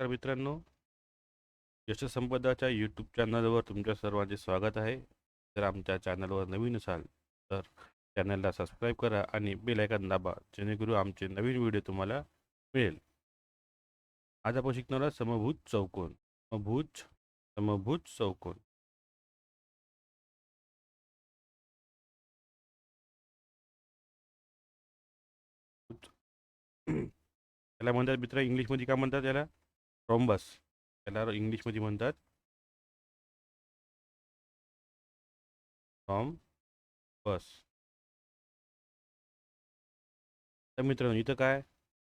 तर मित्रांनो यशसंपदाच्या यूट्यूब चॅनलवर तुमच्या सर्वांचे स्वागत आहे. जर आमच्या चॅनलवर नवीन असाल तर चॅनलला सबस्क्राईब करा आणि बेल आयकॉन दाबा जेणेकरून आमचे नवीन व्हिडिओ तुम्हाला मिळेल. आज आपण शिकणार आहोत समभूज चौकोन. समभुज समभुज चौकोन. त्याला म्हणतात मित्र इंग्लिशमध्ये काय म्हणतात त्याला रॉम्बस त्याला इंग्लिशमध्ये म्हणतात. फ्रॉम बस तर मित्रांनो इथं काय?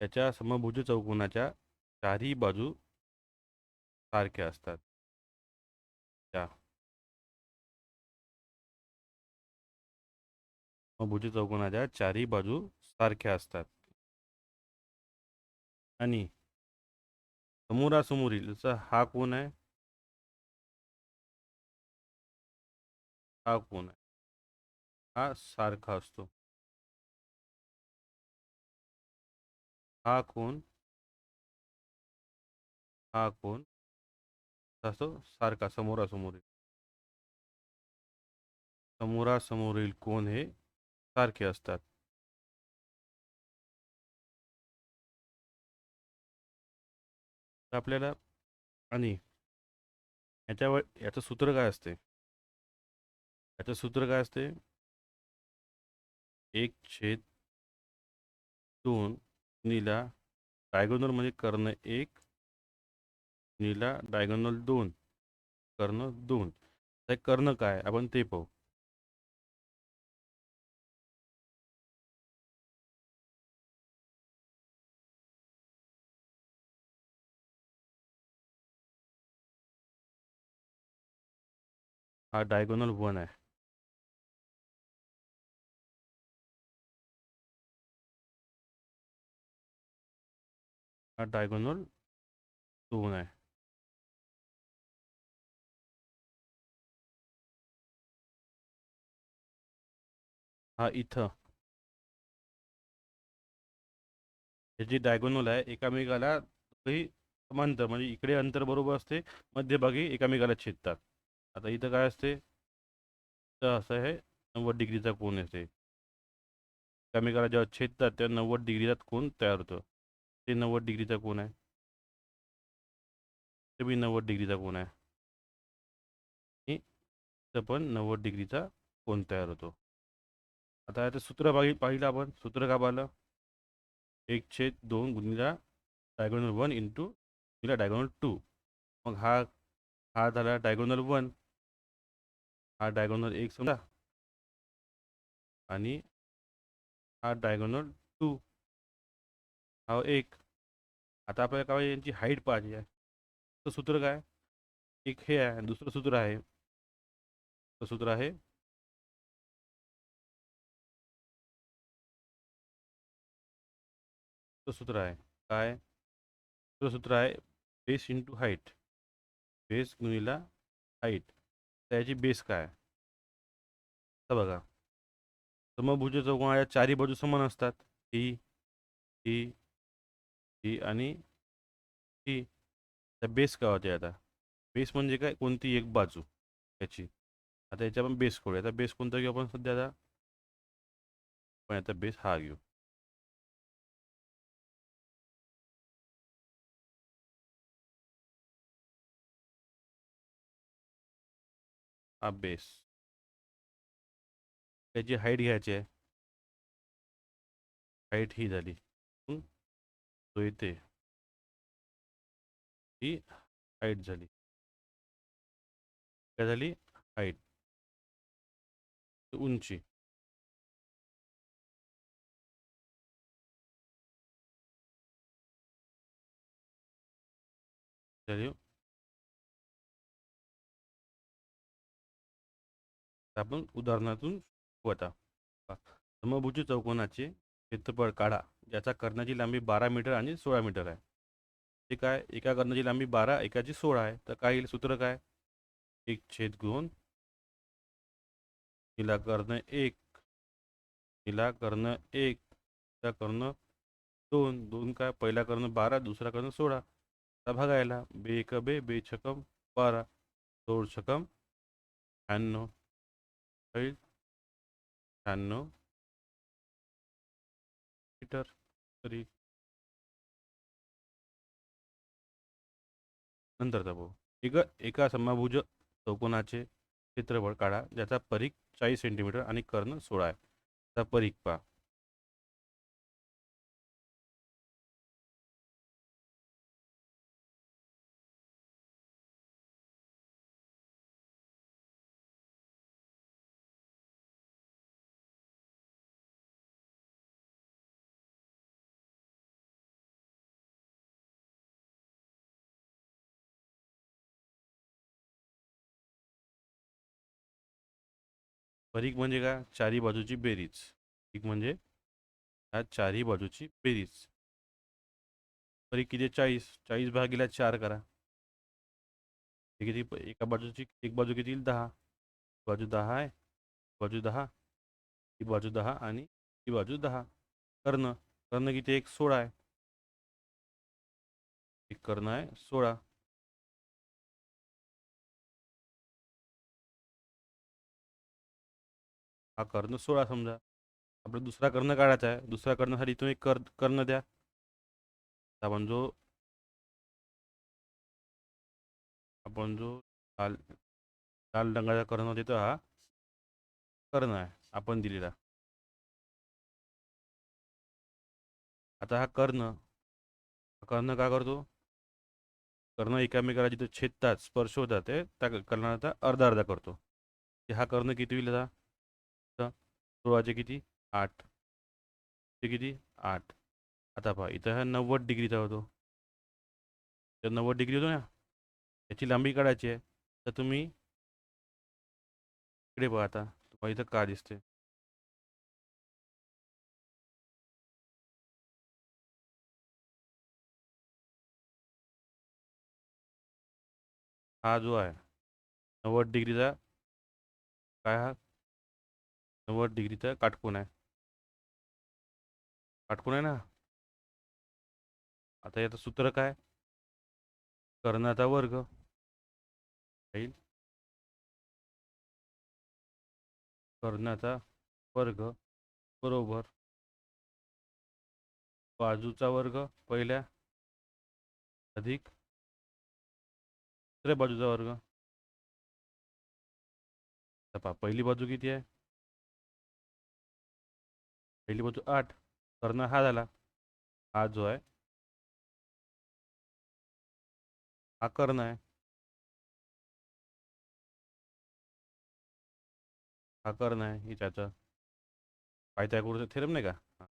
त्याच्या समभुज चौकोनाच्या चारही बाजू सारख्या असतात. त्या. समभुज चौकोनाच्या चारही बाजू सारख्या असतात. आणि समोरासमोरील चा हा कोण आहे? हा कोण आहे? हा सारखा असतो. हा कोण? हा कोण? असतो सारखा समोरासमोरील. समोरासमोरील कोण हे सारखे असतात. तर आपल्याला आणि याच्यावर याचं सूत्र काय असते? याचं सूत्र काय असते? एक छेद दोन नीला डायगोनल म्हणजे कर्ण एक नीला डायगोनल दोन कर्ण दोन. तर कर्ण काय? आपण ते पाहू. हा डायगोनल वन है हा डायगोनल दोन है हा इथं हे जे डायगोनल आहे एकामेकाला दोघंही समांतर म्हणजे इकडे अंतर बरोबर मध्यभागी एकामेकाला छेदतात आता इथं काय असते? तर असं आहे नव्वद डिग्रीचा कोन असते एकामेकाला जेव्हा छेदतात तेव्हा नव्वद डिग्रीचा कोन तयार होतो. ते नव्वद डिग्रीचा कोण आहे. ते बी नव्वद डिग्रीचा कोण आहे. आणि इथं पण नव्वद डिग्रीचा कोन तयार होतो. आता याचं सूत्र पाहि पाहिलं आपण. सूत्र का पाहिलं? एक छेद दोन गुणिला डायगोनल वन इंटू गुणिला डायगोनल टू मग हा हा झाला डायगोनल वन हा डायगोनल एक आणि हा डायगोनल टू हा एक. आता काय यांची हाईट पाहिजे आहे. तर सूत्र काय? एक हे दुसरं सूत्र आहे. तर सूत्र आहे. सूत्र आहे. काय? सूत्र आहे बेस इंटू हाईट बेस गुणीला हाईट त्याची बेस काय? तर बघा. समभुज चौकोनाच्या चारी बाजू समान असतात. ही ही ही आणि ही. तर बेस काय होते आता? बेस म्हणजे काय? कोणती एक बाजू याची. आता याच्या आपण बेस करूया. आता बेस कोणता घेऊ आपण सध्या आता? पण आता बेस हा घेऊ. बेस त्याची हाईट घ्यायची आहे हाईट ही झाली तो इथे ही हाईट झाली काय झाली हाईट उंची झाली आपण उदाहरणातून शिकवता. समभुज चौकोनाचे क्षेत्रफळ काढा ज्याचा कर्णाची लांबी बारा मीटर आणि सोळा मीटर आहे. ते काय? एका कर्णाची लांबी बारा एकाची सोळा आहे. तर काय येईल? सूत्र काय? एक छेद गुण. हिला कर्ण एक. हिला कर्ण एक. तिला कर्ण दोन. दोन काय? पहिला कर्ण बारा दुसरा कर्ण सोळा. आता बघायला बे एक बे बे छकम बारा. दोन छकम शहाण्णव होईल शहाण्णव मीटर तरी. नंतरचा भाऊ एक एका समभुज चौकोनाचे क्षेत्रफळ काढा ज्याचा परीख चाळीस सेंटीमीटर आणि कर्ण सोळा आहे. त्याचा परीख पहा. परीक म्हणजे काय चारी बाजूची बेरीज. परीख म्हणजे ह्या चारही बाजूची बेरीज. परीक किती चाळीस. चाळीस भागीला चार करा. हे किती? एका बाजूची एक बाजू किती येईल? दहा. बाजू दहा आहे. बाजू दहा. ही बाजू दहा आणि ही बाजू दहा. कर्ण. कर्ण किती? एक सोळा आहे. एक कर्ण आहे सोळा. हा कर्ण सोळा समजा. आपला दुसरा कर्ण काढायचा आहे. दुसऱ्या कर्णासाठी इथून एक कर कर्ण द्या. आपण जो आपण जो लाल लाल रंगाचा कर्ण देतो हा कर्ण आहे. आपण दिलेला. आता हा कर्ण. कर्ण का करतो? कर्ण एकामेकाला जिथे छेदतात स्पर्श होतात ते त्या कर्णाचा अर्धा अर्धा करतो. की हा कर्ण किती होईल सोळाचे किती आठ। ते किती आठ। आता पहा इथं हा नव्वद डिग्रीचा होतो तर नव्वद डिग्री होतो ना याची लांबी काढायची आहे तर तुम्ही इकडे पहा आता तुम्हाला इथं का दिसते हा, जो आहे नव्वद डिग्रीचा काय हा? नव्वद डिग्रीचा काटकोन आहे. काटकोन आहे ना? आता याचं सूत्र काय? कर्णाचा वर्ग. राहील कर्णाचा वर्ग बरोबर. बाजूचा वर्ग पहिल्या अधिक दुसऱ्या बाजूचा वर्ग. पहा पहिली बाजू किती आहे? पहिली बाजू आठ कर्ण हा झाला. हा जो आहे. हा कर्ण आहे. हा कर्ण आहे हिच्याचं. पायथागोरसचा थेरम नाही का?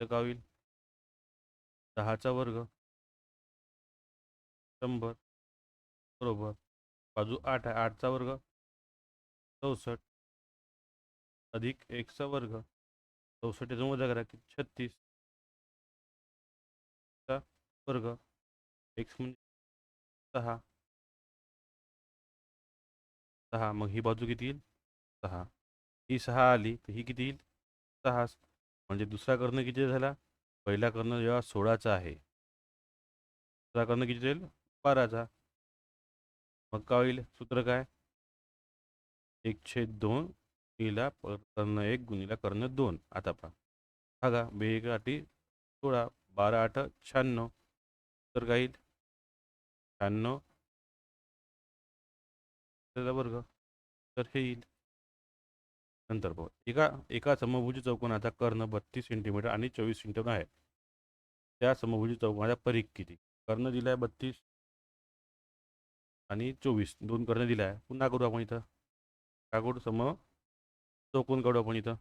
का होईल. दहाचा वर्ग. शंभर. बरोबर. बाजू आठ आहे. आठचा वर्ग. चौसष्ट. अधिक एकचा वर्ग. चौसष्ट याचा वजा करा की छत्तीस. वर्ग. एक्स म्हणजे सहा. सहा. मग ही बाजू किती येईल? सहा. ही सहा आली तर ही किती येईल? सहा. म्हणजे दुसरा कर्ण किती झाला? पहिला कर्ण जेव्हा सोळाचा आहे. दुसरा कर्ण किती येईल? बाराचा. मग का होईल? सूत्र काय? एक छेद दोन गुणिला कर्ण एक गुणिला कर्ण दोन. आता पहा. बघा बे आठी सोळा बारा आठ शहाण्णव. तर काय शहाण्णव. वर्ग. तर हे येईल. नंतर बघ. एका एका समभुज चौकोनाचा कर्ण बत्तीस सेंटीमीटर आणि चोवीस सेंटीमीटर आहे. त्या समभुज चौकोनाचा परीख किती? कर्ण दिला आहे बत्तीस. आणि चोवीस. दोन कर्ण दिला आहे पुन्हा करू आपण इथं. काय सम चौकून काढू आपण इथं.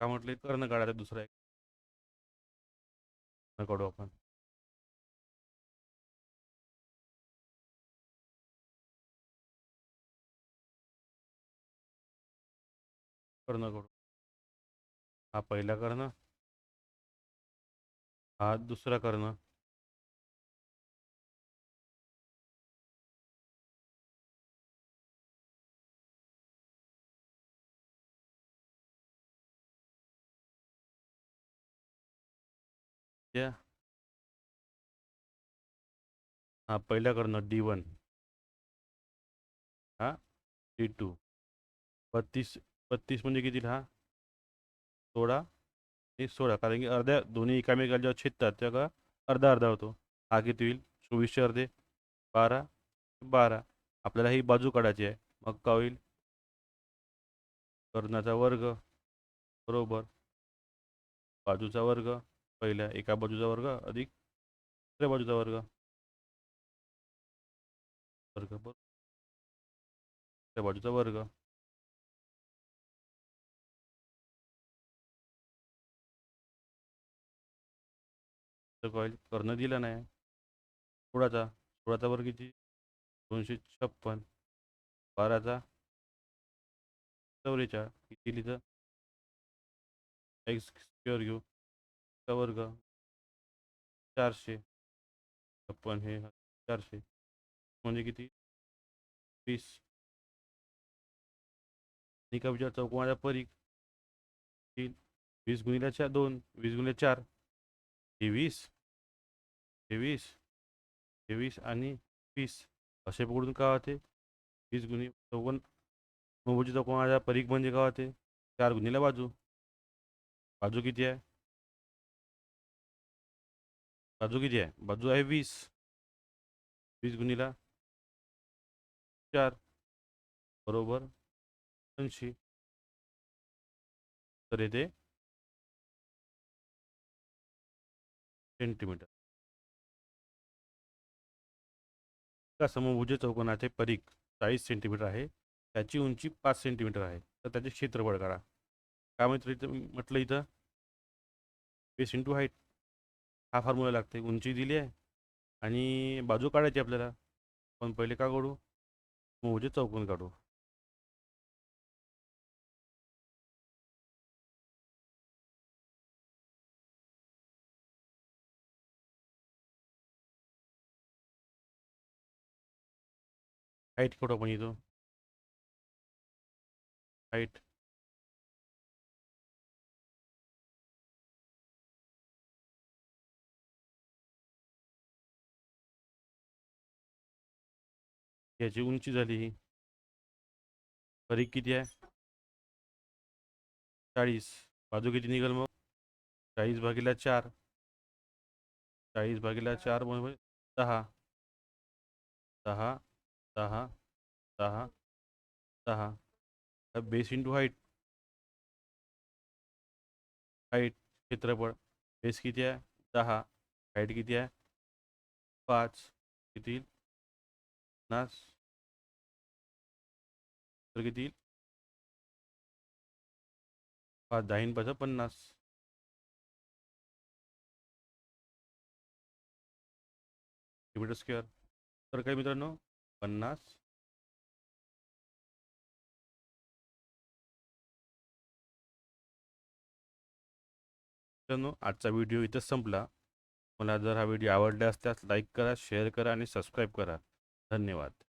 का म्हटले? कर्ण काढायचं दुसरा एक. करू आपण. करणं करू. हा पहिला करणं. हा दुसरा करणं. या हा पहिल्या कर्ण डी वन हा डी टू बत्तीस बत्तीस म्हणजे किती हा सोळा आणि सोळा. कारण की अर्ध्या दोन्ही एकामेकाला जेव्हा छेदतात तेव्हा अर्धा अर्धा होतो. हा किती होईल? चोवीसशे अर्धे. बारा बारा. आपल्याला ही बाजू काढायची आहे. मग का होईल? कर्णाचा वर्ग. बरोबर. बाजूचा वर्ग. पहिल्या एका बाजूचा वर्ग अधिक दुसऱ्या बाजूचा वर्ग. वर्ग बरोबर. दुसऱ्या बाजूचा वर्ग. कॉईल कर्ण दिला नाही. सोळाचा सोळाचा वर्ग किती? दोनशे छप्पन. बाराचा चौवेचाळ किती लिहिलं एक्स स्क्वेअर घेऊ. वर्ग. चारशे. छप्पन हे चारशे. म्हणजे किती? वीस. निका विचार परीख तीन. वीस गुणिले चार दोन. वीस गुणिले चार. तेवीस तेवीस तेवीस आणि वीस. असे पकडून का होते? वीस गुणी चौकोन नव्वदच्या चौकोनाच्या परीख म्हणजे का होते? चार गुणिले बाजू. बाजू किती आहे? बाजू किती आहे बाजू आहे वीस. वीस गुणीला चार बरोबर ऐंशी. तर येते सेंटीमीटर. एका समभुज चौकोनाचे परीख चाळीस सेंटीमीटर आहे. त्याची उंची पाच सेंटीमीटर आहे. तर त्याचे क्षेत्रफळ काढा काय म्हटलं इथं? म्हटलं इथं? बेस इंटू हाईट हा फॉर्म्युला लागते उंची दिली आहे आणि बाजू काढायची आपल्याला. पण पहिले का काढू? मोजे चौकून काढू. हाईट काढू आपण इथं. हाईट याची उंची झाली ही. परीख किती आहे? चाळीस. बाजू किती निघेल मग? चाळीस भागीला चार. चाळीस भागीला चार म्हणजे दहा दहा दहा दहा दहा बेस इंटू हाईट हाईट क्षेत्रफळ. बेस किती आहे? दहा. हाईट किती आहे? पाच. किती? पन्नास. किती येईल पाच दहा पाच पन्नास. Kilometre square. तर काय मित्रांनो? पन्नास. मित्रांनो आजचा व्हिडिओ इथं संपला. मला जर हा व्हिडिओ आवडला असल्यास लाईक करा शेअर करा आणि सबस्क्राईब करा. धन्यवाद.